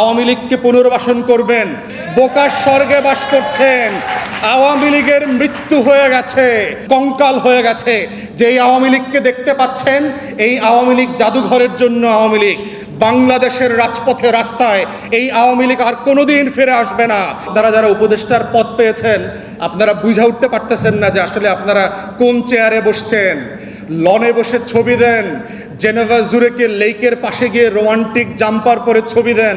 আওয়ামী লীগকে পুনর্বাসন করবেন। বোকার স্বর্গে বাস করছেন। আওয়ামী লীগের মৃত্যু হয়ে গেছে, কঙ্কাল হয়ে গেছে। যে এই আওয়ামী লীগকে দেখতে পাচ্ছেন, এই আওয়ামী লীগ জাদুঘরের জন্য আওয়ামী লীগ। বাংলাদেশের রাজপথে রাস্তায় এই আওয়ামী লীগ আর কোনোদিন ফিরে আসবে না। আপনারা যারা উপদেষ্টার পদ পেয়েছেন, আপনারা বুঝে উঠতে পারতেছেন না যে আসলে আপনারা কোন চেয়ারে বসছেন। লনে বসে ছবি দেন, জেনেভা জুরেকে লেকের পাশে গিয়ে রোমান্টিক জাম্পার পরে ছবি দেন।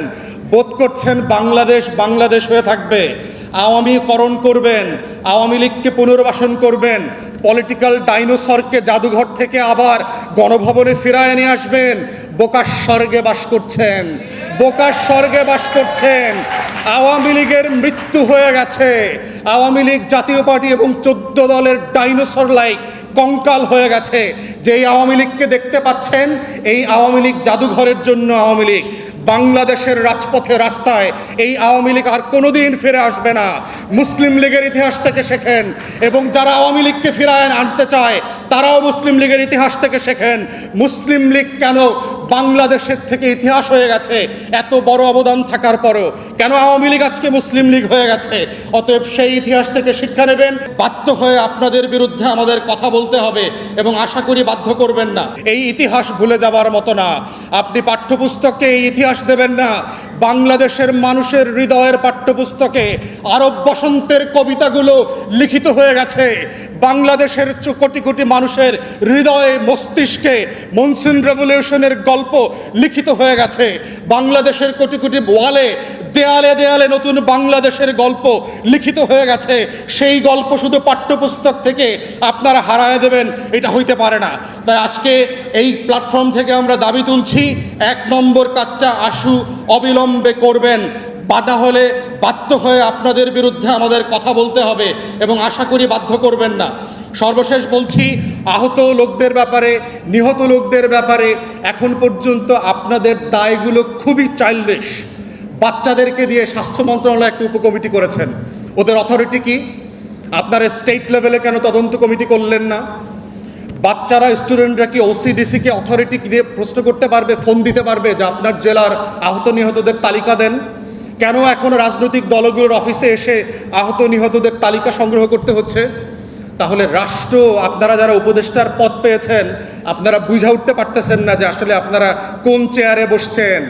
বোধ করছেন বাংলাদেশ বাংলাদেশ হয়ে থাকবে। আওয়ামীকরণ করবেন, আওয়ামী লীগকে পুনর্বাসন করবেন, পলিটিক্যাল ডাইনোসরকে জাদুঘর থেকে আবার গণভবনে ফিরায় নিয়ে আসবেন। বোকার স্বর্গে বাস করছেন বোকার স্বর্গে বাস করছেন। আওয়ামী লীগের মৃত্যু হয়ে গেছে। আওয়ামী লীগ জাতীয় পার্টি এবং চোদ্দ দলের ডাইনোসর লাইক কঙ্কাল হয়ে গেছে। যে এই আওয়ামী লীগকে দেখতে পাচ্ছেন, এই আওয়ামী লীগ জাদুঘরের জন্য আওয়ামী লীগ। বাংলাদেশের রাজপথে রাস্তায় এই আওয়ামী লীগ আর কোনোদিন ফিরে আসবে না। মুসলিম লীগের ইতিহাস থেকে শেখেন এবং যারা আওয়ামী লীগকে ফিরায় আনতে চায়, তারাও মুসলিম লীগের ইতিহাস থেকে শেখেন। মুসলিম লীগ কেন বাংলাদেশের থেকে ইতিহাস হয়ে গেছে, এত বড় অবদান থাকার পরও। কেন আওয়ামী লীগ আজকে মুসলিম লীগ হয়ে গেছে? অতএব সেই ইতিহাস থেকে শিক্ষা নেবেন, বাধ্য হয়ে আপনাদের বিরুদ্ধে আমাদের কথা বলতে হবে এবং আশা করি বাধ্য করবেন না। এই ইতিহাস ভুলে যাবার মতো না। আপনি পাঠ্যপুস্তককে এই ইতিহাস দেবেন না। বাংলাদেশের মানুষের হৃদয়ের পাঠ্যপুস্তকে আরব বসন্তের কবিতাগুলো লিখিত হয়ে গেছে। বাংলাদেশের কোটি কোটি মানুষের হৃদয়ে মস্তিষ্কে মনসুন রেভলিউশনের গল্প লিখিত হয়ে গেছে। বাংলাদেশের কোটি কোটি ওয়ালে, দেয়ালে দেয়ালে নতুন বাংলাদেশের গল্প লিখিত হয়ে গেছে। সেই গল্প শুধু পাঠ্যপুস্তক থেকে আপনারা হারায় দেবেন, এটা হইতে পারে না। তাই আজকে এই প্ল্যাটফর্ম থেকে আমরা দাবি তুলছি, এক নম্বর কাজটা আশু অবিলম্বে করবেন। বাধা হলে বাধ্য হয়ে আপনাদের বিরুদ্ধে আমাদের কথা বলতে হবে এবং আশা করি বাধ্য করবেন না। সর্বশেষ বলছি, আহত লোকদের ব্যাপারে, নিহত লোকদের ব্যাপারে এখন পর্যন্ত আপনাদের দায়গুলো খুবই চাইল্ডিশ বাচ্চাদেরকে দিয়ে স্বাস্থ্য মন্ত্রণালয় একটা উপকমিটি করেছেন। ওদের অথরিটি কি? আপনারা স্টেট লেভেলে কেন তদন্ত কমিটি করলেন না? বাচ্চারা স্টুডেন্টরা কি ওসিডিসিকে অথরিটি দিয়ে প্রশ্ন করতে পারবে ফোন দিতে পারবে যে আপনার জেলার আহত নিহতদের তালিকা দেন? কেন এখন রাজনৈতিক দলগুলোর অফিসে এসে আহত নিহতদের তালিকা সংগ্রহ করতে হচ্ছে? তাহলে রাষ্ট্র, আপনারা যারা উপদেষ্টার পদ পেয়েছেন, আপনারা বুঝে উঠতে পারতেছেন না যে আসলে আপনারা কোন চেয়ারে বসছেন।